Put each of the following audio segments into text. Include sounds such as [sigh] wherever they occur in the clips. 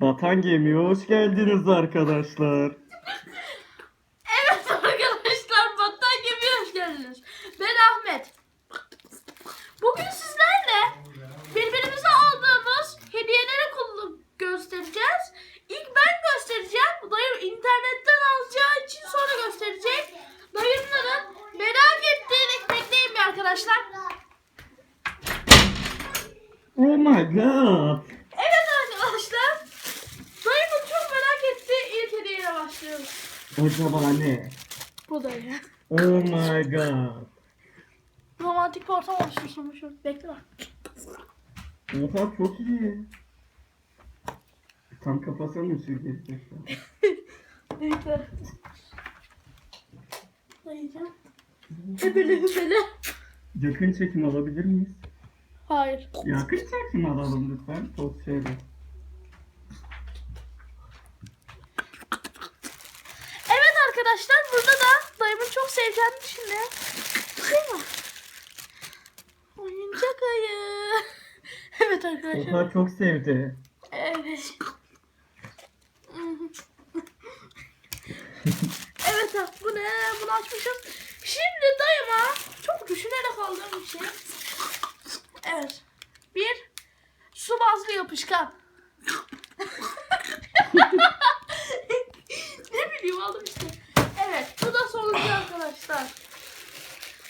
Vatan Gemi'ye hoş geldiniz arkadaşlar. Evet arkadaşlar Battan Gemi'ye hoş geldiniz. Ben Ahmet. Bugün sizlerle birbirimize aldığımız hediyeleri göstereceğiz. İlk ben göstereceğim. Dayım internetten alacağı için sonra gösterecek. Dayımların merak ettiğini bekleyin arkadaşlar. Oh my god. Evet arkadaşlar. Dayımın çok merak ettiği ilk hediyeyle başlıyoruz. Acaba ne? Bu dayı. Oh my god. Romantik bir ortam oluşturmuşum. Bekle bak. Oha çok iyi. Tam kafasına mı süreceksin? [laughs] Bekle. Dayayacağım. Hebele hebele. Yakın çekim alabilir miyiz? Hayır. Yakın çekim alalım lütfen. Çok şeyde. Evet arkadaşlar burada da dayımın çok seveceğini düşünüyorum. Değil mi? Oyuncak ayı. [laughs] evet arkadaşlar. Oha çok sevdi. Evet. [laughs] evet abi bu ne? Bunu açmışım. Şimdi dayıma çok düşünerek aldığım bir şey. Evet. Bir su bazlı yapışkan. ne bileyim aldım işte. Evet bu da sonuncu arkadaşlar.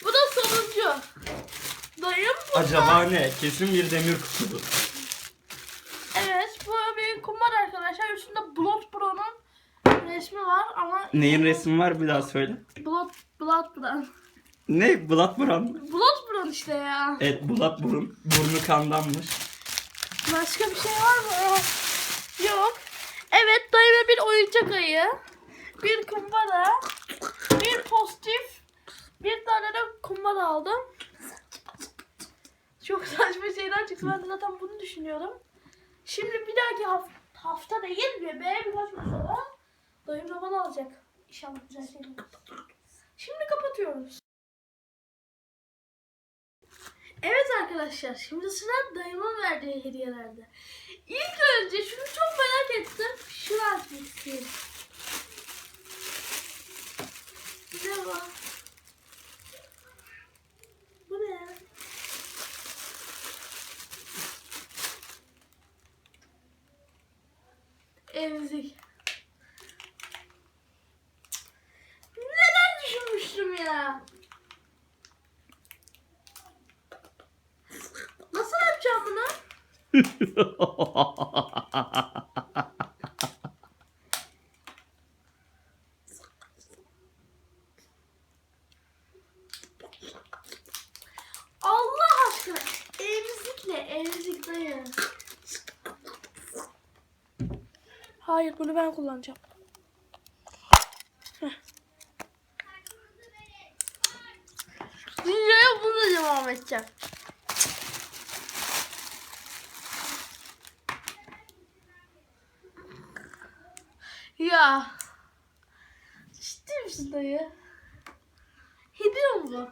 Bu da sonuncu. Dayım bu Acaba ne? Kesin bir demir kutudur. Evet bu bir kumbar arkadaşlar. Üstünde Blood Brown'un resmi var ama Neyin resmi var bir daha söyle. Blood Blood Brown. Ne? Blood Brown. Blood Brown işte ya. Evet Blood burun. Burnu kandanmış. Başka bir şey var mı? Yok. Evet dayıma bir oyuncak ayı. Bir kumbara. Bir pozitif. Bir tane de kumbara aldım. Çok saçma şeyler çıktı. Ben de zaten bunu düşünüyorum. Şimdi bir dahaki hafta, hafta değil mi? Be birkaç gün sonra dayım da bana alacak. İnşallah güzel şeyler. Şimdi kapatıyoruz. Evet arkadaşlar şimdi sıra dayımın verdiği hediyelerde. İlk önce şunu çok merak ettim. Şunu açmak istiyorum. Ne var? Bu ne ya? Emzik. Neden düşünmüştüm ya? Nasıl yapacağım bunu? Allah aşkına emzikle emzik dayı. Hayır bunu ben kullanacağım. Videoya bunu devam edeceğim. Ya. Ciddi misin dayı? Hediye mi bu?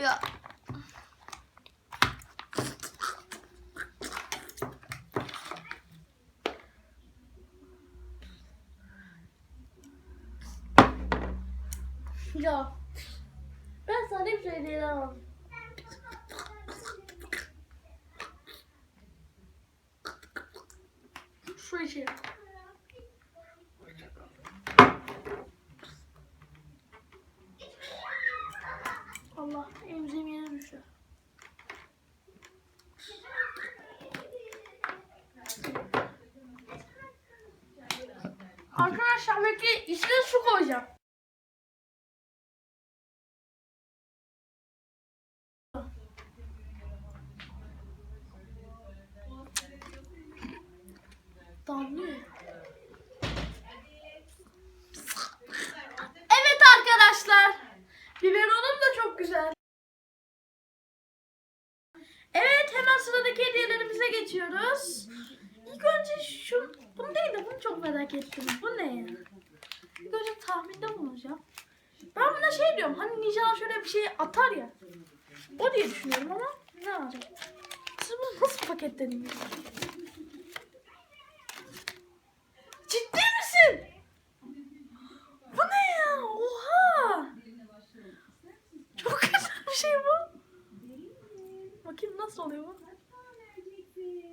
Ya. Ya. Ben sana şey diyemem. Su içeyim. Allah emziğim yere düştü. Arkadaşlar belki içine su koyacağım. Damlıyor. Evet arkadaşlar. Biberonum da çok güzel. Evet hemen sıradaki hediyelerimize geçiyoruz. İlk önce şu, bunu değil de bunu çok merak ettim. Bu ne ya? İlk önce tahminde bulunacağım. Ben buna şey diyorum hani Nijan şöyle bir şey atar ya. O diye düşünüyorum ama ne alacak? Siz bunu nasıl paketlediniz?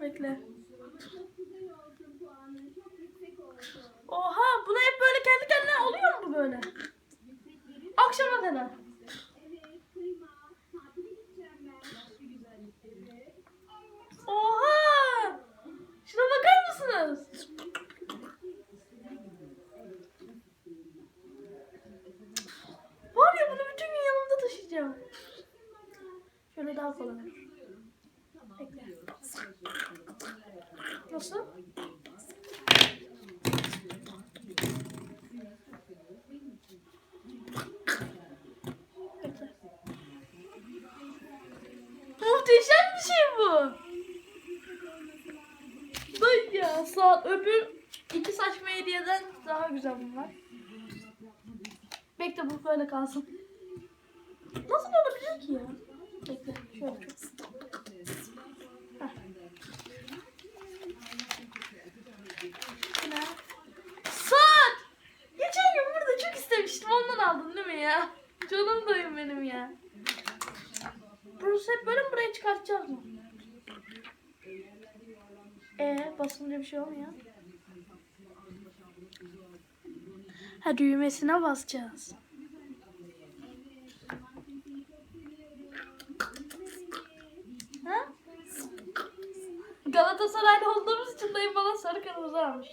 Bekle. Oha bu hep böyle kendi kendine oluyor mu bu böyle? Akşama kadar. Oha! Şuna bakar mısınız? Var ya bunu bütün gün yanımda taşıyacağım. Şöyle daha kolay. Nasıl? Bekle. Muhteşem bir şey bu. Dur ya sağ öbür iki saçma hediyeden daha güzel bunlar. Bekle bu böyle kalsın. Nasıl olabilir ki ya? Bekle şöyle. Ne? Saat! Geçen gün burada çok istemiştim ondan aldın değil mi ya? Canım dayım benim ya. Burası hep böyle çıkartacağız mı? Ee basınca bir şey olmuyor. Ha düğmesine basacağız. Ha? Galatasaraylı olduğumuz için dayım bana sarı kırmızı almış.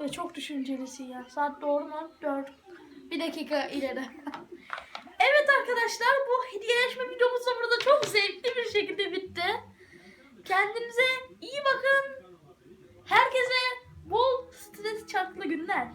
Ve çok düşüncelisin ya. Saat doğru mu? Dört. Bir dakika ileri. Arkadaşlar bu hediyeleşme videomuz da burada çok zevkli bir şekilde bitti. Kendinize iyi bakın. Herkese bol stres çarklı günler.